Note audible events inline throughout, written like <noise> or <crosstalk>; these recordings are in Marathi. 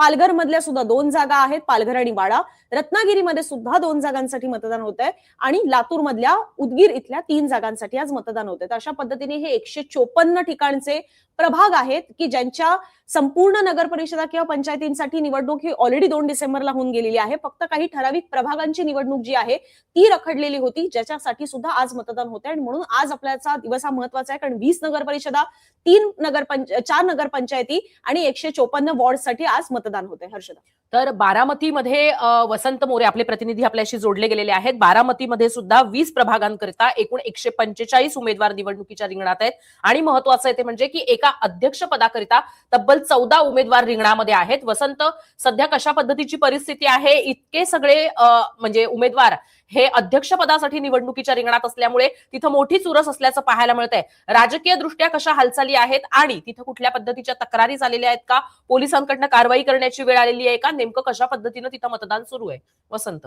पालघर मधल्या सुद्धा दोन जागा आहेत पालघर आणि वाडा. रत्नागिरीमध्ये सुद्धा दोन जागांसाठी मतदान होत आहे आणि लातूर मधल्या उदगीर इथल्या तीन जागांसाठी आज मतदान होत आहे तर अशा पद्धतीने हे एकशे चोपन्न ठिकाणचे प्रभाग आहेत की ज्यांच्या संपूर्ण नगर परिषदा किंवा पंचायतींसाठी निवडणूक ही ऑलरेडी दोन डिसेंबरला होऊन गेलेली आहे. फक्त काही ठराविक प्रभागांची निवडणूक जी आहे ती रखडलेली होती. ज्याच्यासाठी सुद्धा आज मतदान होते आणि म्हणून आज आपल्याचा दिवस हा महत्त्वाचा आहे. कारण वीस नगर परिषदा तीन नगर पंच चार नगरपंचायती आणि एकशे चोपन्न वॉर्डसाठी आज मतदान होते हर्षदा. तर बारामतीमध्ये वसंत मोरे आपले प्रतिनिधी आपल्याशी जोडले गेलेले आहेत. बारामतीमध्ये सुद्धा वीस प्रभागांकरिता एकूण एकशे पंचेचाळीस उमेदवार निवडणुकीच्या रिंगणात आहेत. आणि महत्वाचं आहे ते म्हणजे की एका अध्यक्ष पदाकरिता तब्बल चौदा उमेदवार रिंगणामध्ये आहेत. वसंत सध्या कशा पद्धतीची परिस्थिती आहे? इतके सगळे म्हणजे उमेदवार हे अध्यक्षपदासाठी निवडणुकीच्या रिंगणात असल्यामुळे तिथं मोठी चुरस असल्याचं पाहायला मिळत आहे राजकीय दृष्ट्या कशा हालचाली आहेत आणि तिथं कुठल्या पद्धतीच्या तक्रारी झालेल्या आहेत का? पोलिसांकडनं कारवाई करण्याची वेळ आलेली आहे का? नेमकं कशा पद्धतीनं तिथं मतदान सुरू आहे? वसंत.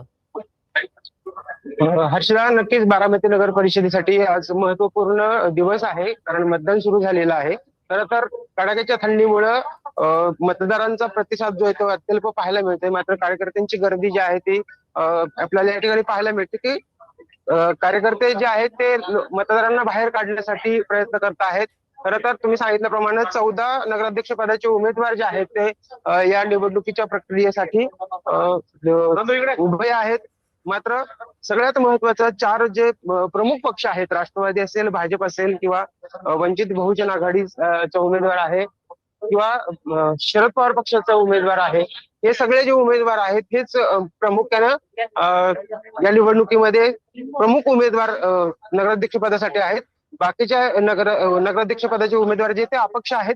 हर्षदा नक्कीच बारामती नगर परिषदेसाठी आज महत्त्वपूर्ण दिवस आहे कारण मतदान सुरू झालेलं आहे. खर तर कडाक्याच्या थंडीमुळं मतदारांचा प्रतिसाद जो आहे तो अत्यल्प पाहायला मिळतोय. मात्र कार्यकर्त्यांची गर्दी जी आहे ती आपल्याला या ठिकाणी पाहायला मिळते की कार्यकर्ते जे आहेत ते मतदारांना बाहेर काढण्यासाठी प्रयत्न करत आहेत. खरं तर तुम्ही सांगितल्याप्रमाणे चौदा नगराध्यक्ष पदाचे उमेदवार जे आहेत ते या निवडणुकीच्या प्रक्रियेसाठी उभे आहेत. मात्र सगळ्यात महत्वाचं चार जे प्रमुख पक्ष आहेत राष्ट्रवादी असेल भाजप असेल किंवा वंचित बहुजन आघाडीचा उमेदवार आहे किंवा शरद पवार पक्षाचा उमेदवार आहे हे सगळे जे उमेदवार आहेत हेच प्रामुख्यानं या निवडणुकीमध्ये प्रमुख उमेदवार नगराध्यक्ष पदासाठी आहेत. बाकीच्या नगर नगराध्यक्ष पदाचे उमेदवार जे ते अपक्ष आहेत.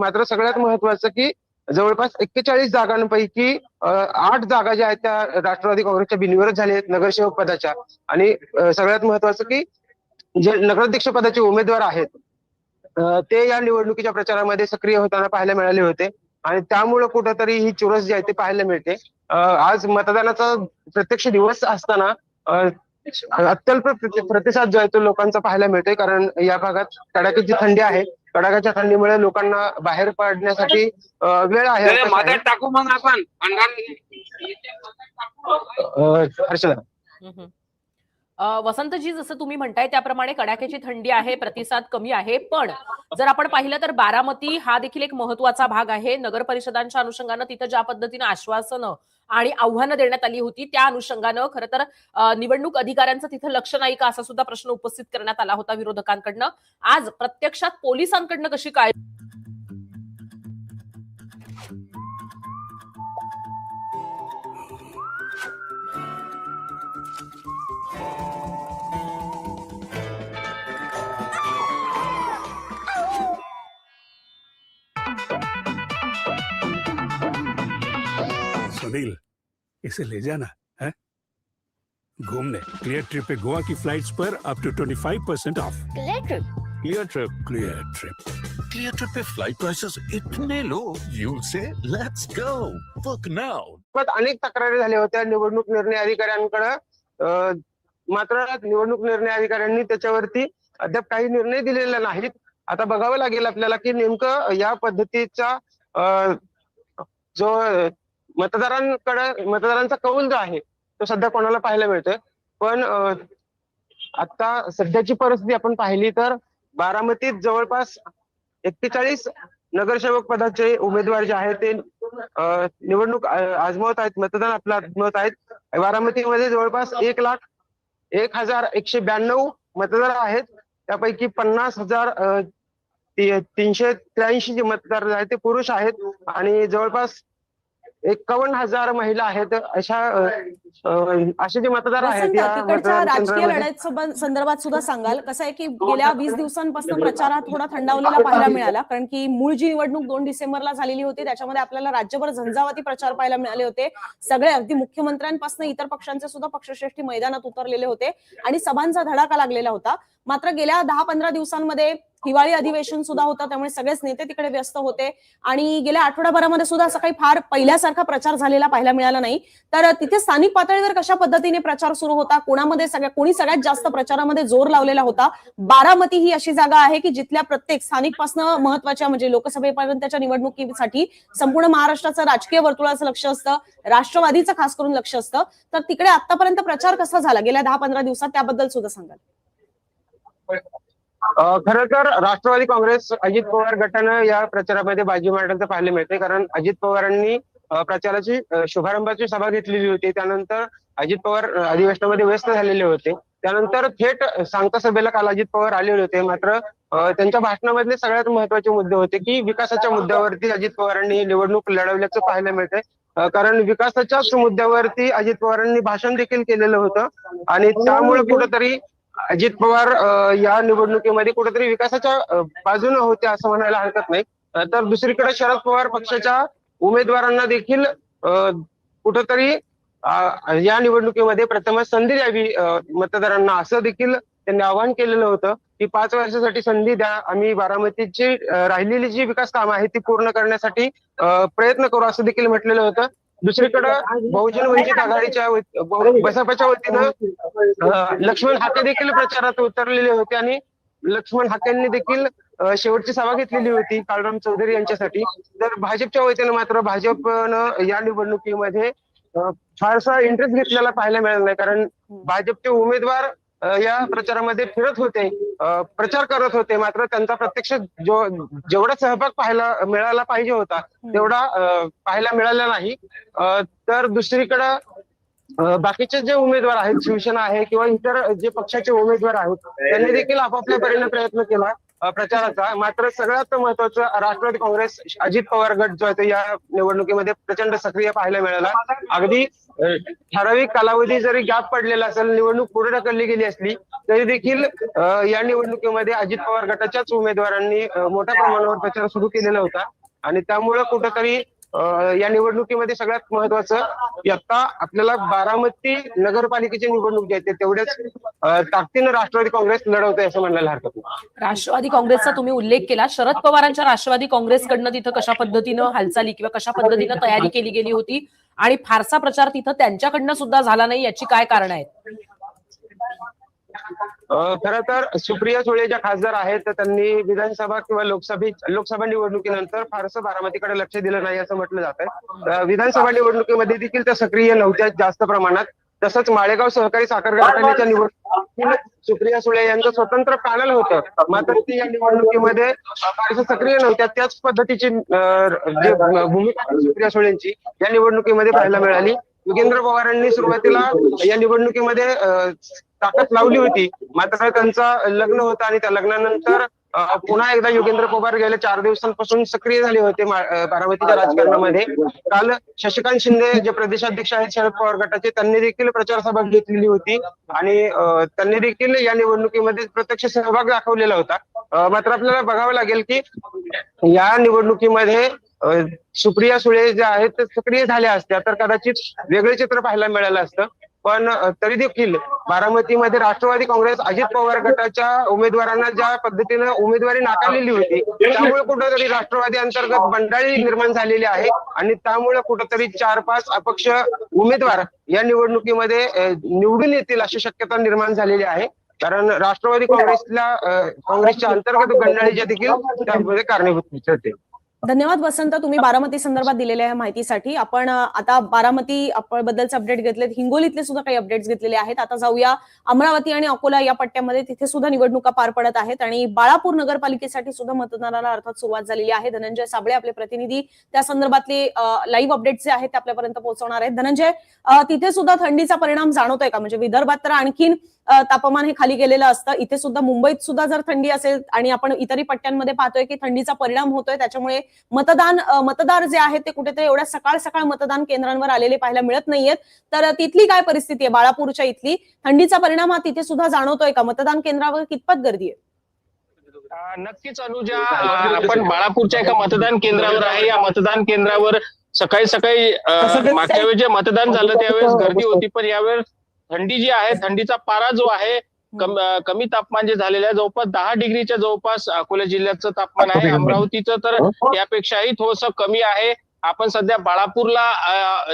मात्र सगळ्यात महत्वाचं की जवळपास एक्केचाळीस जागांपैकी आठ जागा ज्या आहेत त्या राष्ट्रवादी काँग्रेसच्या बिनविरोध झाल्या आहेत नगरसेवक पदाच्या. आणि सगळ्यात महत्वाचं की जे नगराध्यक्ष पदाचे उमेदवार आहेत ते या निवडणुकीच्या प्रचारामध्ये सक्रिय होताना पाहायला मिळाले होते. आणि त्यामुळं कुठंतरी ही चुरस जी आहे ती पाहायला मिळते. आज मतदानाचा प्रत्यक्ष दिवस असताना अं, अत्यल्प प्रति- प्रतिसाद जो आहे तो लोकांचा पाहायला मिळतोय. कारण या भागात कडाक्याची थंडी आहे. कडाक्याच्या थंडीमुळे लोकांना बाहेर पडण्यासाठी अं, वेळ आहे. टाकू मग आपण. हर्षदा. वसंतजी जसं तुम्ही म्हणताय त्याप्रमाणे कडाक्याची थंडी आहे प्रतिसाद कमी आहे. पण जर आपण पाहिलं तर बारामती हा देखील एक महत्त्वाचा भाग आहे. नगर परिषदांच्या अनुषंगानं तिथं ज्या पद्धतीनं आश्वासनं आणि आव्हानं देण्यात आली होती त्या अनुषंगानं खरं तर निवडणूक अधिकाऱ्यांचं तिथं लक्ष नाही का असा सुद्धा प्रश्न उपस्थित करण्यात आला होता विरोधकांकडनं. आज प्रत्यक्षात पोलिसांकडनं कशी काय सुनील इसे ले जाना है घूमने क्लियर ट्रिप पे गोवा की flights per up to 25% percent off Cleartrip Cleartrip Cleartrip Cleartrip pay flight prices इतने low you say let's go book now पण अनेक तक्रारी झाल्या होत्या. निवडणूक निर्णय अधिकाऱ्यांकडे. मात्र निवडणूक निर्णय अधिकाऱ्यांनी त्याच्यावरती अद्याप काही निर्णय दिलेले नाहीत. आता बघावं लागेल आपल्याला की नेमकं या पद्धतीचा जो मतदारांकडे मतदारांचा कौल जो आहे तो सध्या कोणाला पाहायला मिळतोय? पण आता सध्याची परिस्थिती आपण पाहिली तर बारामतीत जवळपास एक्केचाळीस नगरसेवक पदाचे उमेदवार जे आहेत ते निवडणूक आजमावत आहेत मतदान आपलं आजमावत आहेत. बारामतीमध्ये जवळपास एक लाख एक हजार एकशे ब्याण्णव मतदार आहेत. त्यापैकी पन्नास हजार तीनशे त्र्याऐंशी जे मतदार आहेत ते पुरुष आहेत. आणि जवळपास एकावन्न हजार महिला आहेत अशा असे जे मतदार आहेत राजकीय संबं- संदर्भात सुद्धा सांगाल. कसं आहे की गेल्या वीस दिवसांपासून प्रचार हा थोडा थंडावलेला पाहायला मिळाला. कारण की मूळ जी निवडणूक दोन डिसेंबरला झालेली होती त्याच्यामध्ये आपल्याला राज्यभर झंझावाती प्रचार पाहायला मिळाले होते. सगळे अगदी मुख्यमंत्र्यांपासून इतर पक्षांचे सुद्धा पक्षश्रेष्ठी मैदानात उतरलेले होते आणि सभांचा धडाका लागलेला होता. मात्र गेल्या दहा पंधरा दिवसांमध्ये हिवाळी अधिवेशन सुद्धा होतं त्यामुळे सगळेच नेते तिकडे व्यस्त होते. आणि गेल्या आठवडाभरामध्ये सुद्धा असं काही फार पहिल्यासारखा प्रचार झालेला पाहायला मिळाला नाही. तर तिथे स्थानिक पातळीवर कशा पद्धतीने प्रचार सुरू होता? कोणामध्ये सगळ्या कोणी सगळ्यात जास्त प्रचारामध्ये जोर लावलेला होता? बारामती ही अशी जागा आहे की जिथल्या प्रत्येक स्थानिकपासून महत्त्वाच्या म्हणजे लोकसभेपर्यंतच्या निवडणुकीसाठी संपूर्ण महाराष्ट्राचं राजकीय वर्तुळाचं लक्ष असतं राष्ट्रवादीचं खास करून लक्ष असतं. तर तिकडे आतापर्यंत प्रचार कसा झाला? गेल्या दहा पंधरा दिवसात त्याबद्दल सुद्धा सांगाल. खरं तर राष्ट्रवादी काँग्रेस अजित पवार गटानं या प्रचारामध्ये बाजी मारल्याचं पाहायला मिळते कारण अजित पवारांनी प्रचाराची शुभारंभाची सभा घेतलेली होती. त्यानंतर अजित पवार अधिवेशनामध्ये व्यस्त झालेले होते. त्यानंतर थेट सांगता सभेला काल अजित पवार आलेले होते. मात्र त्यांच्या भाषणामधले सगळ्यात महत्त्वाचे मुद्दे होते की विकासाच्या मुद्द्यावरती अजित पवारांनी निवडणूक लढवल्याचं पाहायला मिळतंय. कारण विकासाच्याच मुद्द्यावरती अजित पवारांनी भाषण देखील केलेलं होतं. आणि त्यामुळे कुठंतरी अजित पवार या निवडणुकीमध्ये कुठेतरी विकासाच्या अ, बाजूने होते असं म्हणायला हरकत नाही. तर दुसरीकडे शरद पवार पक्षाच्या उमेदवारांना देखील अ, कुठंतरी या निवडणुकीमध्ये प्रथमच संधी द्यावी मतदारांना असं देखील त्यांनी आवाहन केलेलं होतं की पाच वर्षासाठी संधी द्या. आम्ही बारामतीची राहिलेली जी विकास कामं आहेत ती पूर्ण करण्यासाठी प्रयत्न करू असं देखील म्हटलेलं होतं. दुसरीकडं बहुजन वंचित आघाडीच्या बसपाच्या वतीनं लक्ष्मण हाके देखील प्रचारात उतरलेले होते आणि लक्ष्मण हाकेंनी देखील शेवटची सभा घेतलेली होती काळराम चौधरी यांच्यासाठी. तर भाजपच्या वतीनं मात्र भाजपनं या निवडणुकीमध्ये फारसा इंटरेस्ट घेतलेला पाहायला मिळाला नाही. कारण भाजपचे उमेदवार या प्रचारामध्ये फिरत होते. प्रचार करत होते. मात्र त्यांचा प्रत्यक्ष जो जेवढा सहभाग पाहायला मिळाला पाहिजे होता तेवढा पाहायला मिळाला नाही. तर दुसरीकडं बाकीचे जे उमेदवार आहेत शिवसेना आहे किंवा इतर जे पक्षाचे उमेदवार आहेत त्यांनी देखील आपापल्या परीने प्रयत्न केला. प्रचाराचा. मात्र सगळ्यात महत्वाचं राष्ट्रवादी काँग्रेस अजित पवार गट जो आहे तो या निवडणुकीमध्ये प्रचंड सक्रिय पाहायला मिळाला. अगदी ठराविक कालावधी जरी गॅप पडलेला असेल निवडणूक पुढे ढकलली गेली असली तरी देखील या निवडणुकीमध्ये अजित पवार गटाच्याच उमेदवारांनी मोठ्या प्रमाणावर प्रचार सुरू केलेला होता. आणि त्यामुळं कुठंतरी या निवडणुकीमध्ये सगळ्यात महत्वाचं आता आपल्याला बारामती नगरपालिकेची निवडणूक जी आहे तेवढ्याच ताकदीनं राष्ट्रवादी काँग्रेस लढवत आहे असं म्हणायला हरकत नाही. राष्ट्रवादी काँग्रेसचा तुम्ही उल्लेख केला. शरद पवारांच्या राष्ट्रवादी काँग्रेसकडनं तिथं कशा पद्धतीनं हालचाली किंवा कशा पद्धतीनं तयारी केली गेली होती आणि फारसा प्रचार तिथं त्यांच्याकडनं सुद्धा झाला नाही याची काय कारण आहेत? खर तर सुप्रिया सुळे ज्या खासदार आहेत तर त्यांनी विधानसभा किंवा लोकसभे लोकसभा निवडणुकीनंतर फारसं बारामतीकडे लक्ष दिलं नाही असं म्हटलं जात आहे विधानसभा निवडणुकीमध्ये देखील त्या सक्रिय नव्हत्या जास्त प्रमाणात. तसंच माळेगाव सहकारी साखर कारखान्याच्या निवडणुकीत सुप्रिया सुळे यांचं स्वतंत्र पॅनल होतं. मात्र ती या निवडणुकीमध्ये फारसं सक्रिय नव्हत्या. त्याच पद्धतीची भूमिका सुप्रिया सुळेंची या निवडणुकीमध्ये पाहायला मिळाली. योगेंद्र पवारांनी सुरुवातीला या निवडणुकीमध्ये ताकद लावली होती. मात्र त्यांचं लग्न होतं आणि त्या लग्नानंतर पुन्हा एकदा योगेंद्र पवार गेल्या चार दिवसांपासून सक्रिय झाले होते बारामतीच्या राजकारणामध्ये. काल शशिकांत शिंदे जे प्रदेशाध्यक्ष आहेत शरद पवार गटाचे त्यांनी देखील प्रचार सभा घेतलेली होती. आणि त्यांनी देखील या निवडणुकीमध्ये प्रत्यक्ष सहभाग दाखवलेला होता. मात्र आपल्याला बघावं लागेल की या निवडणुकीमध्ये सुप्रिया सुळे ज्या आहेत ते सक्रिय झाल्या असत्या तर कदाचित वेगळे चित्र पाहायला मिळालं असतं. पण तरी देखील बारामतीमध्ये राष्ट्रवादी काँग्रेस अजित पवार गटाच्या उमेदवारांना ज्या पद्धतीनं उमेदवारी नाकारलेली होती त्यामुळे कुठंतरी राष्ट्रवादी अंतर्गत बंडाळी निर्माण झालेली आहे. आणि त्यामुळे कुठंतरी चार पाच अपक्ष उमेदवार या निवडणुकीमध्ये निवडून येतील अशी शक्यता निर्माण झालेली आहे. कारण राष्ट्रवादी काँग्रेसला काँग्रेसच्या अंतर्गत गंडाळीच्या देखील त्यामध्ये कारणीभूत ठरते. धन्यवाद वसंत तुम्ही बारामती संदर्भात दिलेल्या माहितीसाठी. आपण आता बारामती बद्दलचे अपडेट घेतलेत. हिंगोलीतले सुद्धा काही अपडेट्स घेतलेले आहेत. आता जाऊया अमरावती आणि अकोला या पट्ट्यामध्ये. तिथे सुद्धा निवडणुका पार पडत आहेत आणि बाळापूर नगरपालिकेसाठी सुद्धा मतदानाला अर्थात सुरुवात झालेली आहे. धनंजय साबळे आपले प्रतिनिधी त्या संदर्भातले लाईव्ह अपडेट्स जे आहेत ते आपल्यापर्यंत पोहोचवणार आहेत. धनंजय तिथे सुद्धा थंडीचा परिणाम जाणवतोय का? म्हणजे विदर्भात तर आणखीन तापमान हे खाली गेलेलं असतं. इथे सुद्धा मुंबईत सुद्धा जर थंडी असेल आणि आपण इतरही पट्ट्यांमध्ये पाहतोय की थंडीचा परिणाम होतोय त्याच्यामुळे मतदान मतदार जे आहेत ते कुठेतरी एवढ्या सकाळ सकाळ मतदान केंद्रांवर आलेले पाहायला मिळत नाहीयेत. तर तिथली काय परिस्थिती आहे? बाळापूरच्या इथली. थंडीचा परिणाम हा तिथे सुद्धा जाणवतोय का? मतदान केंद्रावर कितपत गर्दी आहे? नक्कीच अनुजा. आपण बाळापूरच्या एका मतदान केंद्रावर आहे. या मतदान केंद्रावर सकाळी सकाळी मागच्या वेळेस जे मतदान झालं त्यावेळेस गर्दी होती. पण यावेळेस थंडी जी आहे थंडीचा पारा जो आहे कम- कमी तापमान जे झालेलं आहे जवळपास दहा डिग्रीच्या जवळपास अकोला जिल्ह्याचं तापमान आहे. अमरावतीचं तर यापेक्षाही थोडस कमी आहे. आपण सध्या बाळापूरला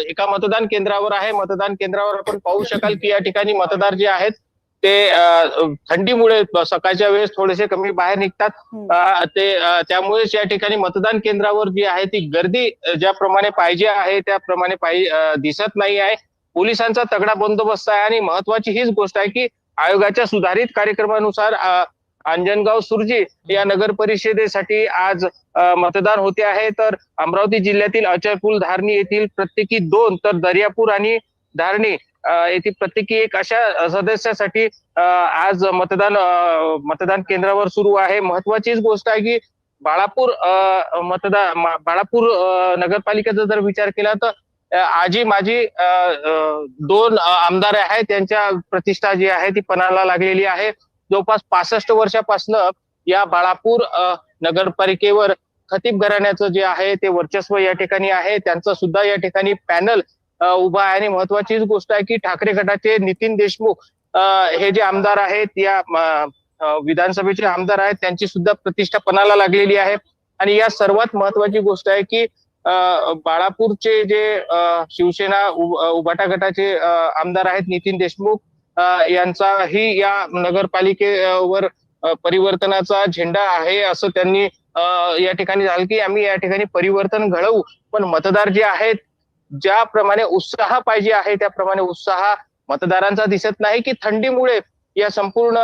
एका मतदान केंद्रावर आहे. मतदान केंद्रावर आपण पाहू शकाल की या ठिकाणी मतदार जे आहेत ते थंडीमुळे सकाळच्या वेळेस थोडेसे कमी बाहेर निघतात. ते त्यामुळेच या ठिकाणी मतदान केंद्रावर जी आहे ती गर्दी ज्याप्रमाणे पाहिजे आहे त्याप्रमाणे दिसत नाही आहे. पोलिसांचा तगडा बंदोबस्त आहे आणि महत्वाची हीच गोष्ट आहे की आयोगाच्या सुधारित कार्यक्रमानुसार अंजनगाव सुरजी या नगर परिषदेसाठी आज मतदान होते आहे. तर अमरावती जिल्ह्यातील अचयपूल धारणी येथील प्रत्येकी दोन तर दर्यापूर आणि धारणी येथील प्रत्येकी एक अशा सदस्यासाठी आज मतदान मतदान केंद्रावर सुरू आहे. महत्वाचीच गोष्ट आहे की बाळापूर मतदान बाळापूर नगरपालिकेचा जर विचार केला तर आजी माझी दोन आमदार आहेत. त्यांच्या प्रतिष्ठा जी आहे ती पणाला लागलेली आहे. जवळपास पासष्ट वर्षापासून या बाळापूर नगरपालिकेवर खतीब घराण्याचं जे आहे ते वर्चस्व या ठिकाणी आहे. त्यांचं सुद्धा या ठिकाणी पॅनल उभा आहे. आणि महत्वाचीच गोष्ट आहे की ठाकरे गटाचे नितीन देशमुख अं, हे जे आमदार आहेत या विधानसभेचे आमदार आहेत त्यांची सुद्धा प्रतिष्ठा पणाला लागलेली आहे. आणि या सर्वात महत्वाची गोष्ट आहे की बाळापूरचे जे शिवसेना उभाटा गटाचे आमदार आहेत नितीन देशमुख यांचाही या नगरपालिकेवर परिवर्तनाचा झेंडा आहे असं त्यांनी या ठिकाणी झालं की आम्ही या ठिकाणी परिवर्तन घडवू. पण मतदार जे आहेत ज्याप्रमाणे उत्साह पाहिजे आहे त्याप्रमाणे उत्साह मतदारांचा दिसत नाही की थंडीमुळे या संपूर्ण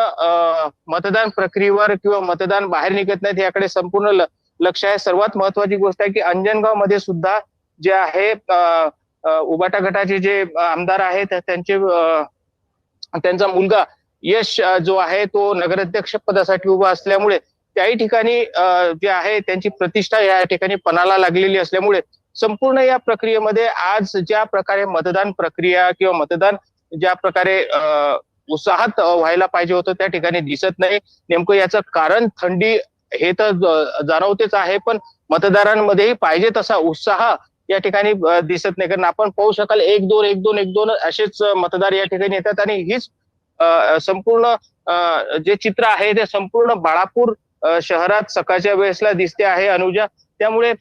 मतदान प्रक्रियेवर किंवा मतदान बाहेर निघत नाहीत याकडे संपूर्ण लक्ष आहे. सर्वात महत्वाची गोष्ट आहे की अंजनगावमध्ये सुद्धा जे आहे उबाटा गटाचे जे आमदार आहेत त्यांचे त्यांचा मुलगा यश जो आहे तो नगराध्यक्ष पदासाठी उभा असल्यामुळे त्याही ठिकाणी जे आहे त्यांची प्रतिष्ठा या ठिकाणी पणाला लागलेली असल्यामुळे संपूर्ण या प्रक्रियेमध्ये आज ज्या प्रकारे मतदान प्रक्रिया किंवा मतदान ज्या प्रकारे उत्साहात व्हायला पाहिजे होतं त्या ठिकाणी दिसत नाही. नेमकं याचं कारण थंडी हे तर जाणवतेच आहे पण मतदारांमध्येही पाहिजे तसा उत्साह या ठिकाणी दिसत नाही. कारण आपण पाहू शकाल एक दोन एक दोन एक दोन असेच मतदार या ठिकाणी येतात आणि हीच संपूर्ण जे चित्र आहे ते संपूर्ण बाळापूर शहरात सकाळच्या वेळेसला दिसते आहे अनुजा. त्यामुळे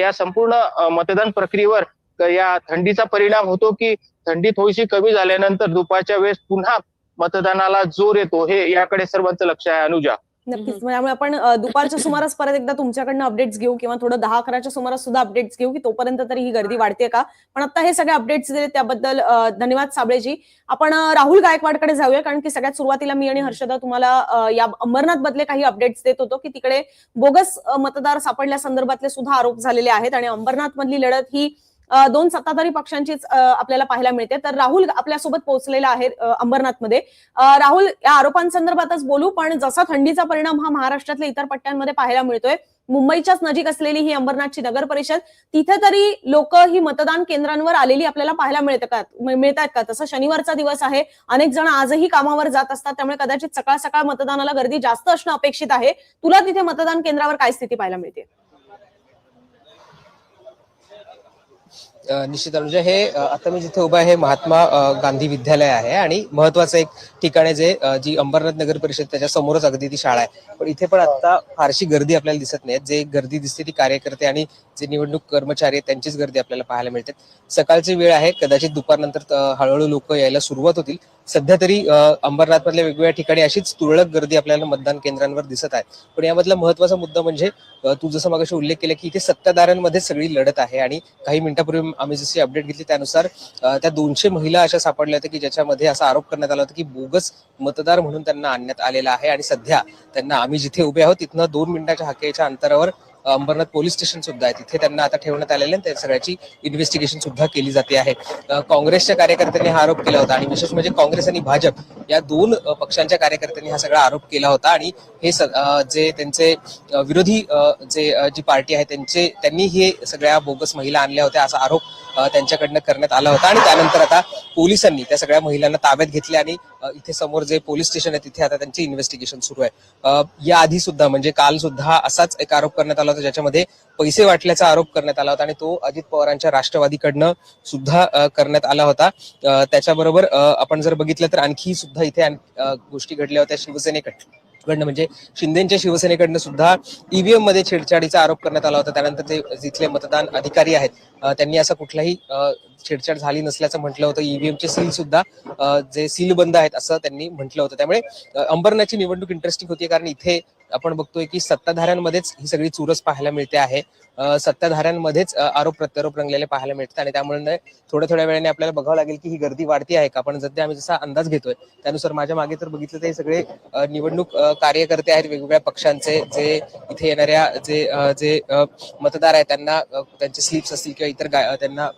या संपूर्ण मतदान प्रक्रियेवर या थंडीचा परिणाम होतो की थंडी थोडीशी कमी झाल्यानंतर दुपारच्या वेळेस पुन्हा मतदानाला जोर येतो हे याकडे सर्वांचं लक्ष आहे अनुजा. नक्कीच. त्यामुळे आपण अ, दुपारच्या <coughs> सुमारास परत एकदा तुमच्याकडनं अपडेट्स घेऊ किंवा थोडं दहा अकराच्या सुमारास सुद्धा अपडेट्स घेऊ की तोपर्यंत तरी ही गर्दी वाढते का? पण आता हे सगळे अपडेट्स दिले त्याबद्दल धन्यवाद साबळेजी. आपण राहुल गायकवाडकडे जाऊया कारण की सगळ्यात सुरुवातीला मी आणि हर्षदा तुम्हाला या अंबरनाथ बदले काही अपडेट्स देत होतो की तिकडे बोगस मतदार सापडल्या संदर्भातले सुद्धा आरोप झालेले आहेत आणि अंबरनाथ मधली लढत ही दोन सत्ताधारी पक्षांचीच आपल्याला पाहायला मिळते. तर राहुल आपल्यासोबत पोहोचलेला आहे अंबरनाथमध्ये. राहुल या आरोपांसंदर्भातच बोलू पण जसा थंडीचा परिणाम हा महाराष्ट्रातल्या इतर पट्ट्यांमध्ये पाहायला मिळतोय मुंबईच्याच नजीक असलेली ही अंबरनाथची नगर परिषद तिथे तरी लोक ही मतदान केंद्रांवर आलेली आपल्याला पाहायला मिळतं का? मिळत का? तसं शनिवारचा दिवस आहे अनेक जण आजही कामावर जात असतात त्यामुळे कदाचित सकाळ सकाळ मतदानाला गर्दी जास्त असणं अपेक्षित आहे. तुला तिथे मतदान केंद्रावर काय स्थिती पाहायला मिळते? निश्चित अनुजा हे आता मी जिथे उभा आहे हे महात्मा गांधी विद्यालय आहे आणि महत्वाचं एक ठिकाण आहे जे जी अंबरनाथ नगर परिषद त्याच्या समोरच अगदी ती शाळा आहे. पण इथे पण आता फारशी गर्दी आपल्याला दिसत नाही जे गर्दी दिसते ती कार्यकर्ते आणि जे निवडणूक कर्मचारी आहेत त्यांचीच गर्दी आपल्याला पाहायला मिळते. सकाळची वेळ आहे कदाचित दुपारनंतर हळूहळू लोक यायला सुरुवात होतील. सध्या तरी अंबरनाथमधल्या अंबरनाथ मधल्या वेगवेगळ्या ठिकाणी अशीच तुरळक गर्दी आपल्याला मतदान केंद्रांवर दिसत आहे. पण यामधला महत्त्वाचा मुद्दा म्हणजे तू जसं मागाशी उल्लेख केला की इथे सत्ताधाऱ्यांमध्ये सगळी लढत आहे आणि काही मिनिटापूर्वी आम्ही जशी अपडेट घेतली त्यानुसार त्या दोनशे महिला अशा सापडल्या होत्या की ज्याच्यामध्ये असा आरोप करण्यात आला होता की बोगस मतदार म्हणून त्यांना आणण्यात आलेला आहे आणि सध्या त्यांना आम्ही जिथे उभे आहोत तिथनं दोन मिनिटाच्या हाकेच्या अंतरावर अंबरनाथ पोलीस स्टेशन सुद्धा आहे. तिथे त्यांना आता ठेवण्यात आलेलं आहे. त्या सगळ्याची इन्व्हेस्टिगेशन सुद्धा केली जाते आहे. काँग्रेसच्या कार्यकर्त्यांनी हा आरोप केला होता आणि विशेष म्हणजे काँग्रेस आणि भाजप या दोन पक्षांच्या कार्यकर्त्यांनी हा सगळा आरोप केला होता आणि हे जे त्यांचे विरोधी जे जी पार्टी आहे त्यांचे त्यांनी हे सगळ्या बोगस महिला आणल्या होत्या असा आरोप त्यांच्याकडनं करण्यात आला होता आणि त्यानंतर आता पोलिसांनी त्या सगळ्या महिलांना ताब्यात घेतले आणि इथे समोर जे पोलीस स्टेशन आहे तिथे आता त्यांचे इन्व्हेस्टिगेशन सुरू आहे. या आधी सुद्धा म्हणजे काल सुद्धा असाच एक आरोप करण्यात आला होता ज्याच्यामध्ये पैसे वाटल्याचा आरोप करण्यात आला होता आणि तो अजित पवारांच्या राष्ट्रवादीकडनं सुद्धा करण्यात आला होता. त्याच्याबरोबर आपण जर बघितलं तर आणखी सुद्धा इथे गोष्टी घडल्या होत्या शिवसेनेकडे कडनं म्हणजे शिंदेच्या शिवसेनेकडनं सुद्धा ईव्हीएममध्ये छेडछाडीचा आरोप करण्यात आला होता. त्यानंतर ते जिथले मतदान अधिकारी आहेत त्यांनी असा कुठलाही छेडछाड झाली नसल्याचं म्हटलं होतं. ईव्हीएमचे सील सुद्धा जे सील बंद आहेत असं त्यांनी म्हटलं होतं. त्यामुळे अंबरनाथची निवडणूक इंटरेस्टिंग होती कारण इथे आपण बघतोय की सत्ताधाऱ्यांमध्येच ही सगळी चुरस पाहायला मिळते आहे. सत्ताधाऱ्यांमध्येच आरोप प्रत्यारोप रंगलेले पाहायला मिळतात आणि त्यामुळे थोड्या थोड्या वेळाने आपल्याला बघावं लागेल की ही गर्दी वाढती आहे का? पण सध्या आम्ही जसा अंदाज घेतोय त्यानुसार माझ्या मागे तर बघितलं तर हे सगळे निवडणूक कार्यकर्ते आहेत वेगवेगळ्या पक्षांचे जे इथे येणाऱ्या जे जे मतदार आहेत त्यांना त्यांचे स्लिप्स असतील किंवा इतर त्यांना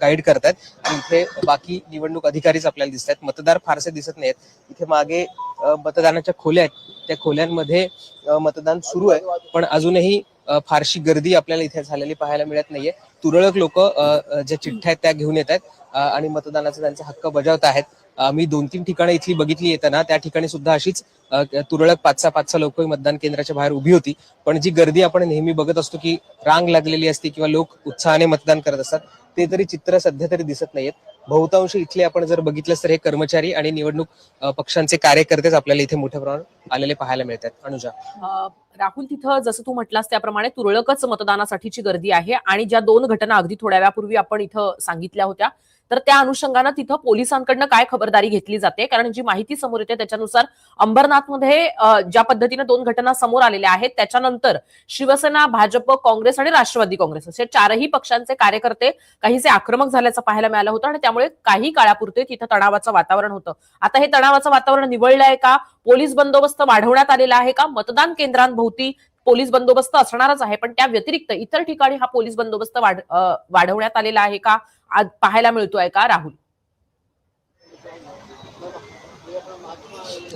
गाईड करतात आणि इथे बाकी निवडणूक अधिकारीच आपल्याला दिसत आहेत मतदार फारसे दिसत नाहीत. इथे मागे मतदानाच्या खोल्या आहेत. त्या खोल्यांमध्ये मतदान सुरू आहे. पण अजूनही फारशी गर्दी आपल्याला इथे झालेली पाहायला मिळत नाहीये. तुरळक लोक ज्या चिठ्ठ्या आहेत त्या घेऊन येत आहेत आणि मतदानाचा त्यांचा हक्क बजावत आहेत. मी दोन तीन ठिकाणं इथली बघितली येताना त्या ठिकाणी सुद्धा अशीच तुरळक पाच सहा पाच सहा लोक मतदान केंद्राच्या बाहेर उभी होती. पण जी गर्दी आपण नेहमी बघत असतो की रांग लागलेली असते किंवा लोक उत्साहाने मतदान करत असतात ते तरी चित्र सध्या तरी दिसत नाहीयेत. बहुतांश इथले आपण जर बघितलं तर हे कर्मचारी आणि निवडणूक पक्षांचे कार्यकर्तेच आपल्याला इथे मोठ्या प्रमाणात आलेले पाहायला मिळतात. अनुजा. राहुल तिथं जसं तू म्हटलास त्याप्रमाणे तुरळकच मतदानासाठीची गर्दी आहे आणि ज्या दोन घटना अगदी थोड्या वेळापूर्वी आपण इथं सांगितल्या होत्या तर त्या अनुषंगानं तिथं पोलिसांकडनं काय खबरदारी घेतली जाते? कारण जी माहिती समोर येते त्याच्यानुसार अंबरनाथमध्ये ज्या पद्धतीने दोन घटना समोर आलेल्या आहेत त्याच्यानंतर शिवसेना भाजप काँग्रेस आणि राष्ट्रवादी काँग्रेस असे चारही पक्षांचे कार्यकर्ते काहीसे आक्रमक झाल्याचं पाहायला मिळालं होतं आणि त्यामुळे काही काळापुरते तिथं तणावाचं वातावरण होतं. आता हे तणावाचं वातावरण निवळलं आहे का? पोलीस बंदोबस्त वाढवण्यात आलेला आहे का? मतदान केंद्रांभोवती पोलीस बंदोबस्त असणारच आहे पण त्या व्यतिरिक्त इतर ठिकाणी हा पोलीस बंदोबस्त वाढ- वाढवण्यात आलेला आहे का? आज पाहायला मिळतोय का राहुल?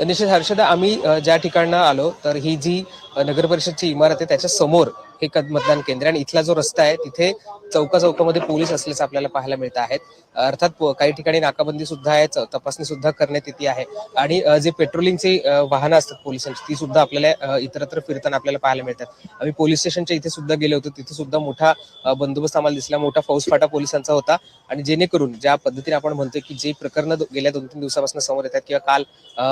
निश्चित हर्षदा आम्ही ज्या ठिकाणं आलो तर ही जी नगर परिषदची इमारत आहे त्याच्यासमोर हे मतदान केंद्र आणि इथला जो रस्ता आहे तिथे चौका चौकामध्ये पोलीस असल्याचं आपल्याला पाहायला मिळत आहेत. अर्थात काही ठिकाणी नाकाबंदी सुद्धा आहे तपासणी सुद्धा करण्यात येते आहे. आणि जे पेट्रोलिंगचे अ, वाहनं असतात पोलिसांची ती सुद्धा आपल्याला इतरत्र फिरताना आपल्याला पाहायला मिळतात. आम्ही पोलीस स्टेशनच्या इथे सुद्धा गेलो होतो. तिथे सुद्धा मोठा बंदोबस्त आम्हाला दिसला. मोठा फौजफाटा पोलिसांचा होता. आणि जेणेकरून ज्या पद्धतीने आपण म्हणतोय की जे प्रकरण गेल्या दोन तीन दिवसापासून समोर येतात किंवा काल अ,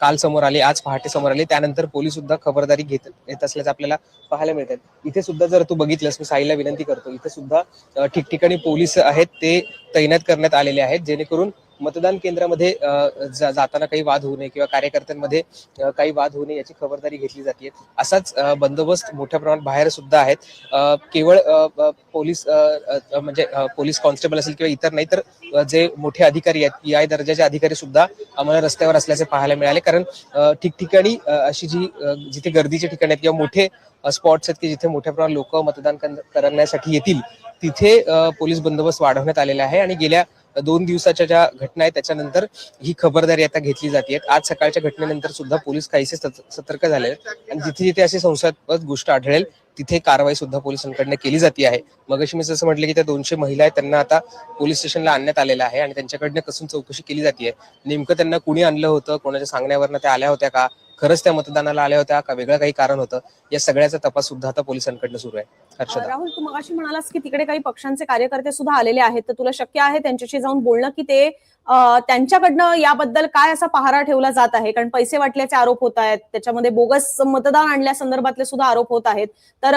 काल समोर आले आज पहाटे समोर आले त्यानंतर पोलीस सुद्धा खबरदारी घेत येत असल्याचं आपल्याला पाहायला मिळतात इथे सुद्धा जर तू बघितलंस मी साईला विनंती करतो इथे सुद्धा ठिकठिकाणी पोलीस आहेत ते तैनात करण्यात आलेले आहेत जेणेकरून मतदान केंद्रामध्ये जा- जाताना काही वाद होऊ नये किंवा कार्यकर्त्यांमध्ये काही वाद होऊ नये याची खबरदारी घेतली जाते असाच बंदोबस्त मोठ्या प्रमाणात बाहेर सुद्धा आहेत. केवळ पोलीस म्हणजे पोलीस कॉन्स्टेबल असेल किंवा इतर नाही तर जे मोठे अधिकारी आहेत पी आय दर्जाचे अधिकारी सुद्धा आम्हाला रस्त्यावर असल्याचे पाहायला मिळाले. कारण ठिकठिकाणी अशी जी जिथे गर्दीचे ठिकाण आहेत किंवा मोठे स्पॉट्स आहेत की जिथे मोठ्या प्रमाणात लोक मतदान करण्यासाठी येतील तिथे पोलीस बंदोबस्त वाढवण्यात आलेला आहे. आणि गेल्या दोन दिवसाच्या ज्या घटना आहेत त्याच्यानंतर ही खबरदारी आता घेतली जाते. आज सकाळच्या घटनेनंतर सुद्धा पोलीस काहीसे सत- सतर्क झाले आहेत. आणि जिथे जिथे अशी संशयास्पद गोष्ट आढळेल तिथे कारवाई सुद्धा पोलिसांकडनं केली जाते आहे. मगाशी मी जसं म्हटलं की त्या दोनशे महिला आहेत त्यांना आता पोलीस स्टेशनला आणण्यात आलेलं आहे आणि त्यांच्याकडनं कसून चौकशी केली जाते नेमकं त्यांना कुणी आणलं होतं? कोणाच्या सांगण्यावरनं त्या आल्या होत्या का? खरंच त्या मतदानाला आल्या होत्या का वेगळं काही कारण होतं? या सगळ्याचा तपास सुद्धा आता पोलिसांकडनं सुरू आहे. हर्षदा. राहुल तू मगाशी म्हणालास की तिकडे काही पक्षांचे कार्यकर्ते सुद्धा आलेले आहेत. तर तुला शक्य आहे त्यांच्याशी जाऊन बोलणं की ते त्यांच्याकडनं याबद्दल काय असा पहारा ठेवला जात आहे? कारण पैसे वाटल्याचे आरोप होत आहेत. त्याच्यामध्ये बोगस मतदान आणल्या संदर्भातले सुद्धा आरोप होत आहेत. तर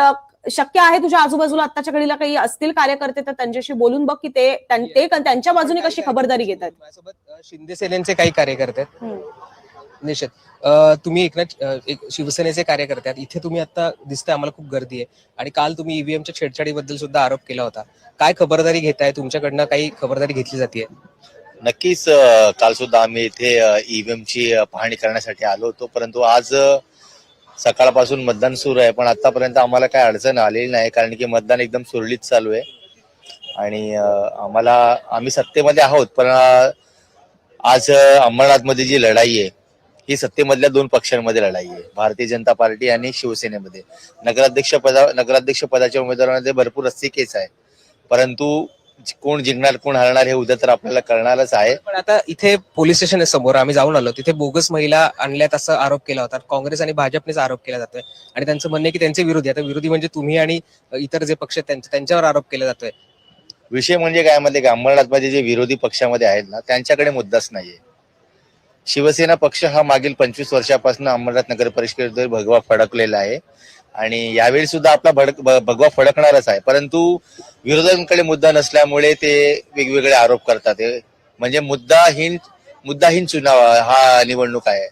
शक्य आहे तुझ्या आजूबाजूला आत्ताच्या घडीला काही असतील कार्यकर्ते? तर त्यांच्याशी बोलून बघ की ते त्यां- ते त्यांच्या बाजूने कशी खबरदारी घेत आहेत माझ्यासोबत अ, शिंदे सेनेचे काही कार्यकर्ते. निश्चित तुम्ही एकनाथ एक शिवसेनेचे कार्यकर्ते आहात. इथे तुम्ही आता दिसतंय आम्हाला खूप गर्दी आहे. आणि काल तुम्ही ईव्हीएमच्या छेडछाडीबद्दल सुद्धा आरोप केला होता. काय खबरदारी घेताय? तुमच्याकडनं काही खबरदारी घेतली जाते नक्कीच काल सुद्धा आम्ही इथे ईव्हीएम ची पाहणी करण्यासाठी आलो होतो. परंतु आज सकाळपासून मतदान सुरू आहे. पण आतापर्यंत आम्हाला काय अडचण आलेली नाही. कारण की मतदान एकदम सुरळीत चालू आहे. आणि आम्हाला आम्ही सत्तेमध्ये आहोत. पण आज अंबरनाथमध्ये जी लढाई आहे ही सत्तेमधल्या दोन पक्षांमध्ये लढाई आहे. भारतीय जनता पार्टी आणि शिवसेनेमध्ये. नगराध्यक्ष पदा नगराध्यक्ष पदाच्या उमेदवारांमध्ये भरपूर रस्सी केस आहे. परंतु कोण जिंकणार कोण हरणार हे उद्या तर आपल्याला कळणारच आहे. पण आता इथे पोलीस स्टेशन आहे समोर आम्ही जाऊन आलो. तिथे बोगस महिला आणल्यात असं आरोप केला होता. काँग्रेस आणि भाजपनेच आरोप केला जातोय. आणि त्यांचं म्हणणं आहे की त्यांचे विरोधी आता विरोधी म्हणजे तुम्ही आणि इतर जे पक्ष त्यांच्यावर आरोप केला जातोय. विषय म्हणजे काय मध्ये अंमरनाथमध्ये जे विरोधी पक्षामध्ये आहेत ना त्यांच्याकडे मुद्दाच नाहीये. शिवसेना पक्ष हा मागील पंचवीस वर्षापासून अंमरनाथ नगर परिषदेवर भगवा फडकलेला आहे. आणि यावेळी सुद्धा आपला भडक भगवा फडकणारच आहे. परंतु विरोधकांकडे मुद्दा नसल्यामुळे ते वेगवेगळे आरोप करतात. म्हणजे मुद्दाहीन मुद्दाहीन चुनाव हा निवडणूक आहे.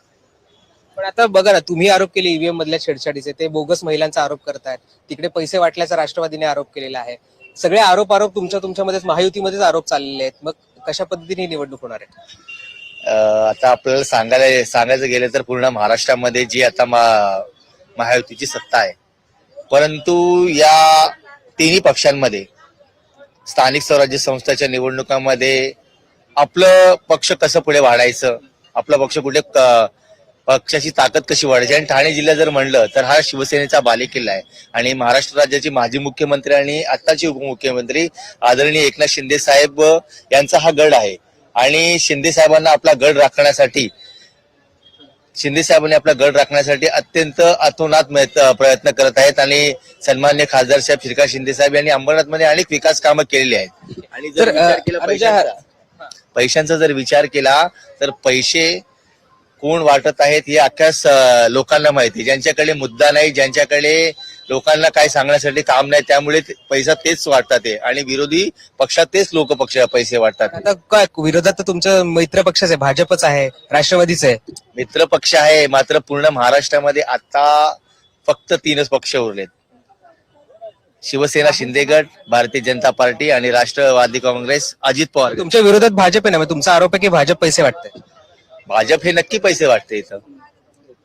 पण आता बघा ना तुम्ही आरोप केले ईव्हीएम मधल्या छेडछाडीचे. ते बोगस महिलांचा आरोप करतायत. तिकडे पैसे वाटल्याचा राष्ट्रवादीने आरोप केलेला आहे. सगळे आरोप आरोप तुमच्या तुमच्यामध्येच महायुतीमध्येच आरोप चाललेले आहेत. मग कशा पद्धतीने निवडणूक होणार आहे? आता आपल्याला सांगायला सांगायचं गेलं तर पूर्ण महाराष्ट्रामध्ये जी आता महायुतीची सत्ता आहे. परंतु या तिन्ही पक्षांमध्ये स्थानिक स्वराज्य संस्थेच्या निवडणुकांमध्ये आपलं पक्ष कसं पुढे वाढायचं आपला पक्ष कुठे पक्षाची ताकद कशी वाढायची? आणि ठाणे जिल्हा जर म्हणलं तर हा शिवसेनेचा बालेकिल्ला आहे. आणि महाराष्ट्र राज्याचे माजी मुख्यमंत्री आणि आत्ताचे उपमुख्यमंत्री आदरणीय एकनाथ शिंदे साहेब यांचा हा गड आहे. आणि शिंदे साहेबांना आपला गड राखण्यासाठी शिंदे साहेबांनी आपला गड राखण्यासाठी अत्यंत अतोनात प्रयत्न करत आहेत आणि सन्मान्य खासदार साहेब श्रीकांत शिंदे साहेब यांनी अंबरनाथमध्ये अनेक विकास कामं केलेली आहेत. आणि जर पैशांचा? जर विचार केला तर पैसे कोण वाटत आहेत हे अख्ख्या लोकांना माहिती ज्यांच्याकडे मुद्दा नाही ज्यांच्याकडे लोकांना काय सांगण्यासाठी काम नाही त्यामुळे ते- पैसा तेच वाटतात ते आणि विरोधी पक्षात तेच लोक पक्ष पैसे वाटतात आता काय विरोधात तर तुमचं मैत्र पक्षच आहे भाजपच आहे राष्ट्रवादीच आहे. मित्र पक्ष आहे मात्र पूर्ण महाराष्ट्रामध्ये आता फक्त तीनच पक्ष उरलेत. शिवसेना शिंदे गट भारतीय जनता पार्टी आणि राष्ट्रवादी काँग्रेस अजित पवार गट. तुमच्या विरोधात भाजप आहे ना मग तुमचा आरोप आहे की भाजप पैसे वाटते भाजप हे नक्की पैसे वाटते इथं.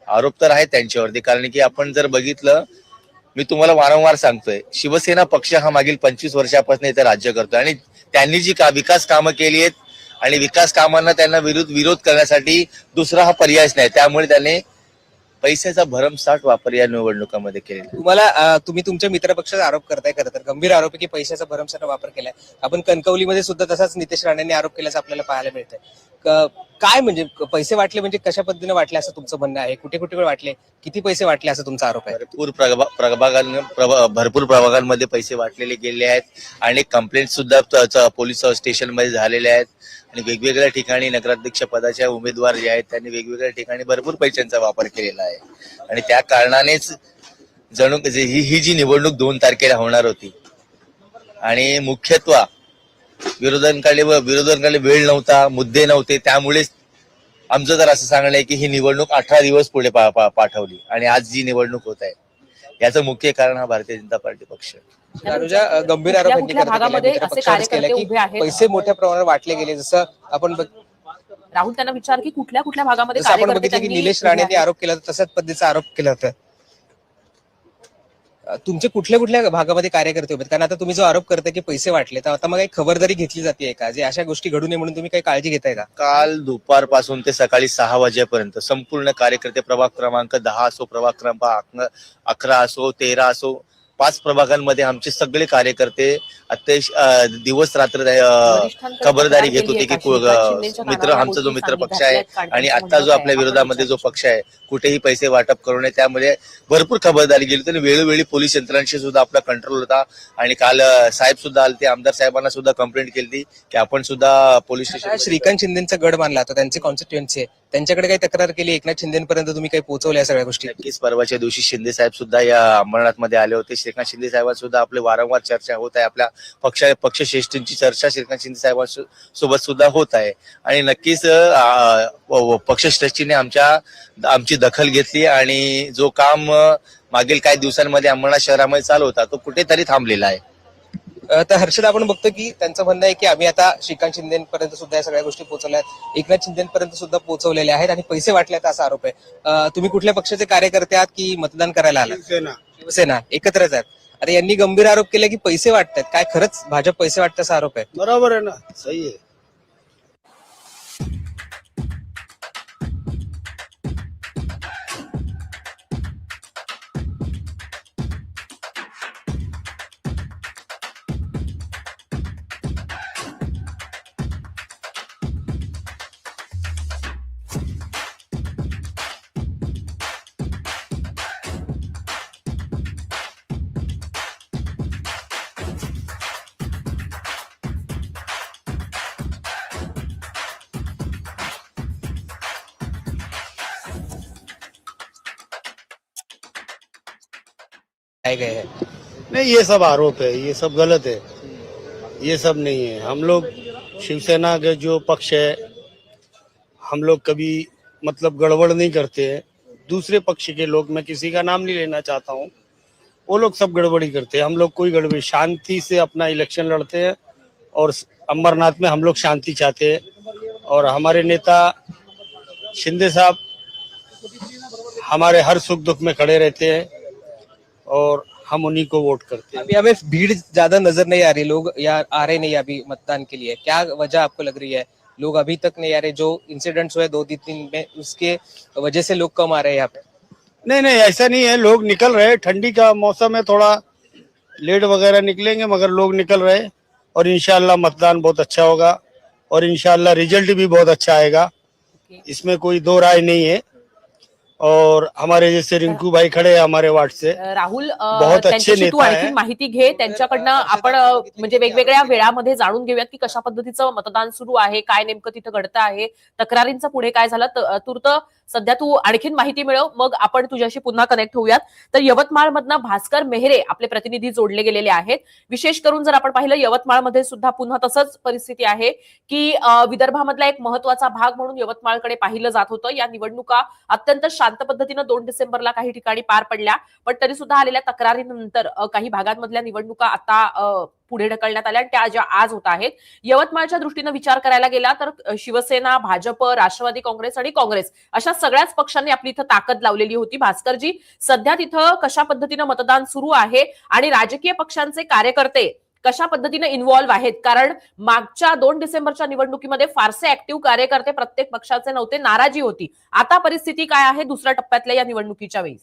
आरोप तर आहे त्यांच्यावरती कारण की आपण जर बघितलं मी तुम्हाला वारंवार सांगतोय शिवसेना पक्ष हा मागील पंचवीस वर्षापासून इथे राज्य करतोय आणि त्यांनी जी का विकास कामं केली आहेत आणि विकास कामांना त्यांना विरोध विरोध करण्यासाठी दुसरा हा पर्यायच नाही. त्यामुळे त्याने पैशाचा भरमसाठ वापर या निवडणुकामध्ये केलेला तुम्हाला तुम्ही तुमच्या मित्रपक्षाचा आरोप करताय खरं तर. गंभीर आरोप आहे की पैशाचा भरमसाठ वापर केलाय. आपण कणकवलीमध्ये सुद्धा तसाच नितेश राणेंनी आरोप केल्याचा आपल्याला पाहायला मिळतंय. क- काय म्हणजे पैसे वाटले म्हणजे कशा पद्धतीने वाटले असं तुमचं म्हणणं आहे? कुठे कुठे वाटले? किती पैसे वाटले असं तुमचा आरोप आहे? भरपूर प्रभा- प्रभागां प्रभा- भरपूर प्रभागांमध्ये पैसे वाटलेले गेले आहेत आणि कंप्लेंट सुद्धा त- च- पोलीस स्टेशनमध्ये झालेले आहेत. आणि वेगवेगळ्या ठिकाणी नगराध्यक्ष पदाच्या उमेदवार जे आहेत त्यांनी वेगवेगळ्या ठिकाणी भरपूर पैशांचा वापर केलेला आहे. आणि त्या कारणानेच जणू जे- ही ही जी निवडणूक दोन तारखेला होणार होती आणि मुख्यत्व विरोधकांकडे व- विरोधकांकडे वेळ नव्हता मुद्दे नव्हते. त्यामुळेच आमचं तर असं सांगणं आहे की ही निवडणूक अठरा दिवस पुढे पा- पा- पाठवली आणि आज जी निवडणूक होत आहे याचं मुख्य कारण हा भारतीय जनता पार्टी पक्ष गंभीर आरोप पैसे मोठ्या प्रमाणात वाटले गेले. जसं आपण बघ- राहुल त्यांना विचार की कुठल्या कुठल्या भागामध्ये आपण कार्यकर्ते बघितलं की त्यांनी निलेश राणेंनी आहेत? आरोप केला होता तशाच पद्धतीचा आरोप केला होता. तुमचे कुठल्या कुठल्या भागामध्ये कार्यकर्ते आहेत? कारण आता तुम्ही जो आरोप करताय की पैसे वाटले तर आता मग काही खबरदारी घेतली जाते का जे अशा गोष्टी घडू नये म्हणून तुम्ही काही काळजी घेताय का काल दुपारपासून ते सकाळी सहा वाजेपर्यंत संपूर्ण कार्यकर्ते प्रभाग क्रमांक दहा असो प्रभाग क्रमांक अकरा असो तेरा असो पाच प्रभागांमध्ये आमचे सगळे कार्यकर्ते अत्यावश्य दिवस रात्र खबरदारी घेत होते केली की मित्र आमचा जो मित्र पक्ष आहे आणि आता जो. आपल्या विरोधामध्ये जो पक्ष आहे कुठेही पैसे वाटप करू नये. त्यामुळे भरपूर खबरदारी गेली आणि वेळोवेळी पोलीस यंत्रणांशी सुद्धा आपला कंट्रोल होता. आणि काल साहेब सुद्धा आले आमदार साहेबांना सुद्धा कंप्लेंट केली की आपण सुद्धा पोलीस स्टेशन श्रीकांत शिंदेचा गड मानला होता. त्यांचे कॉन्स्टिट्युएन्सी आहे. त्यांच्याकडे काही तक्रार केली एकनाथ शिंदेपर्यंत तुम्ही काही पोहोचवल्या या सगळ्या गोष्टी? नक्कीच. परवाच्या दिवशी शिंदे साहेब सुद्धा या अंबरनाथमध्ये आले होते. श्रीकांत शिंदे साहेबांसोबत सुद्धा आपले वारंवार चर्चा होत आहे. आपल्या पक्ष पक्षश्रेष्ठींची चर्चा श्रीकांत शिंदे साहेबांसोबत सुद्धा होत आहे. आणि नक्कीच पक्षश्रेष्ठीने आमच्या आमची दखल घेतली आणि जो काम मागील काही दिवसांमध्ये अंबरनाथ शहरामध्ये चालू होता तो कुठेतरी थांबलेला आहे. तर हर्षद आपण बघतो की त्यांचं म्हणणं आहे की आम्ही आता श्रीकांत शिंदेपर्यंत सुद्धा या सगळ्या गोष्टी पोहोचवल्या आहेत. एकनाथ शिंदेपर्यंत सुद्धा पोहोचवलेल्या आहेत आणि पैसे वाटले आहेत असा आरोप आहे. तुम्ही कुठल्या पक्षाचे कार्यकर्ते आहात की मतदान करायला आलात? शिवसेना एकत्रच आहेत. आता यांनी गंभीर आरोप केला की पैसे वाटतात. काय खरंच भाजप पैसे वाटतं असा आरोप आहे? बरोबर आहे ना सही आहे. आए गए हैं। नहीं, ये सब आरोप है, ये सब गलत है। ये सब नहीं है। हम लोग शिवसेना के जो पक्ष है, हम लोग कभी मतलब गड़बड़ नहीं करते हैं। दूसरे पक्ष के लोग, मैं किसी का नाम नहीं लेना चाहता हूँ, वो लोग सब गड़बड़ी करते हैं। हम लोग कोई गड़बड़ी, शांति से अपना इलेक्शन लड़ते हैं और अंबरनाथ में हम लोग शांति चाहते हैं। और हमारे नेता शिंदे साहब हमारे हर सुख दुख में खड़े रहते हैं। और हम उन्हीं को वोट करते हैं। अभी हमें भीड़ ज़्यादा नज़र नहीं आ रही लोग या आ रहे नहीं अभी मतदान के लिए। क्या वजह आपको लग रही है? लोग अभी तक नहीं आ रहे जो इंसिडेंट्स हुए दो दिन में उसके वजह से लोग कम आ रहे हैं यहाँ पे। नहीं नहीं ऐसा नहीं है लोग निकल रहे ठंडी का मौसम है थोड़ा लेट वगैरह निकलेंगे मगर लोग निकल रहे और इनशाला मतदान बहुत अच्छा होगा और इनशाला रिज़ल्ट भी बहुत अच्छा आएगा। इसमें कोई दो राय नहीं है। और हमारे जैसे रिंकू भाई खड़े हैं हमारे वार्ड से राहुल बहुत अच्छे तू आणखी. माहिती घे त्यांच्याकडनं आपण म्हणजे वेगवेगळ्या वेळामध्ये जाणून घेऊयात की कशा पद्धतीचं मतदान सुरू आहे काय नेमकं तिथं घडतं आहे तक्रारींचं पुढे काय झालं तूर्त सध्या तू आणखीन माहिती मिळव मग आपण तुझ्याशी पुन्हा कनेक्ट होऊयात. तर यवतमाळमधनं भास्कर मेहरे आपले प्रतिनिधी जोडले गेलेले आहेत. विशेष करून जर आपण पाहिलं यवतमाळमध्ये सुद्धा पुन्हा तसंच परिस्थिती आहे की विदर्भामधला एक महत्त्वाचा भाग म्हणून यवतमाळकडे पाहिलं जात होतं. या निवडणुका अत्यंत शांत पद्धतीनं दोन डिसेंबरला काही ठिकाणी पार पडल्या पण तरी सुद्धा आलेल्या तक्रारीनंतर काही भागांमधल्या निवडणुका आता पुढे ढकलण्यात आल्या आणि त्या ज्या आज होत आहेत यवतमाळच्या दृष्टीनं विचार करायला गेला तर शिवसेना भाजप राष्ट्रवादी काँग्रेस आणि काँग्रेस अशा सगळ्याच पक्षांनी आपली इथं ताकद लावलेली होती. भास्करजी सध्या तिथं कशा पद्धतीनं मतदान सुरू आहे आणि राजकीय पक्षांचे कार्यकर्ते कशा पद्धतीने इन्व्हॉल्व्ह आहेत? कारण मागच्या दोन डिसेंबरच्या निवडणुकीमध्ये फारसे ऍक्टिव्ह कार्यकर्ते प्रत्येक पक्षाचे नव्हते नाराजी होती. आता परिस्थिती काय आहे दुसऱ्या टप्प्यातल्या या निवडणुकीच्या वेळी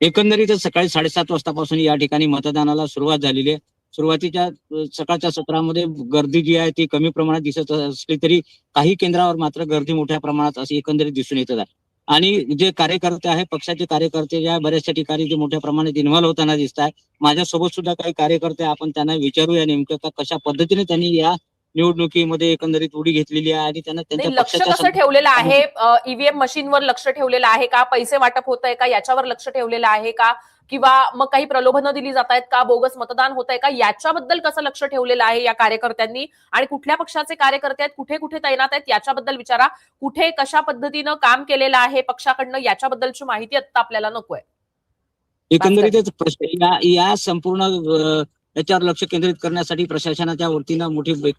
एकंदरीत सकाळी साडेसात वाजतापासून या ठिकाणी मतदानाला सुरुवात झालेली आहे. सुरुवातीच्या सकाळच्या सत्रामध्ये गर्दी जी आहे ती कमी प्रमाणात दिसत असली तरी काही केंद्रावर मात्र गर्दी मोठ्या प्रमाणात अशी एकंदरीत दिसून येत आहे. आणि जे कार्यकर्ते आहे पक्षाचे कार्यकर्ते जे आहे बऱ्याचशा ठिकाणी जे मोठ्या प्रमाणात इन्व्हॉल्व होताना दिसत आहे माझ्यासोबत सुद्धा काही कार्यकर्ते आपण त्यांना विचारूया नेमकं का कशा पद्धतीने त्यांनी या निवडणुकीमध्ये एकंदरीत उडी घेतलेली आहे आणि त्यांना त्यांच्या नाही, लक्ष कसं ठेवलेलं आहे? ईव्हीएम मशीनवर लक्ष ठेवलेलं आहे का? पैसे वाटप होत आहे का? याच्यावर लक्ष ठेवलेलं आहे का? किंवा मग काही प्रलोभनं दिली जात आहेत का? बोगस मतदान होत आहे का? याच्याबद्दल कसं लक्ष ठेवलेलं आहे या कार्यकर्त्यांनी? आणि कुठल्या पक्षाचे कार्यकर्ते आहेत? कुठे कुठे तैनात आहेत? याच्याबद्दल विचारा. कुठे कशा पद्धतीनं काम केलेलं आहे पक्षाकडनं? याच्याबद्दलची माहिती आता आपल्याला नकोय. एकंदरीतच या संपूर्ण याच्यावर लक्ष केंद्रित करण्यासाठी प्रशासनाच्या वतीनं मोठी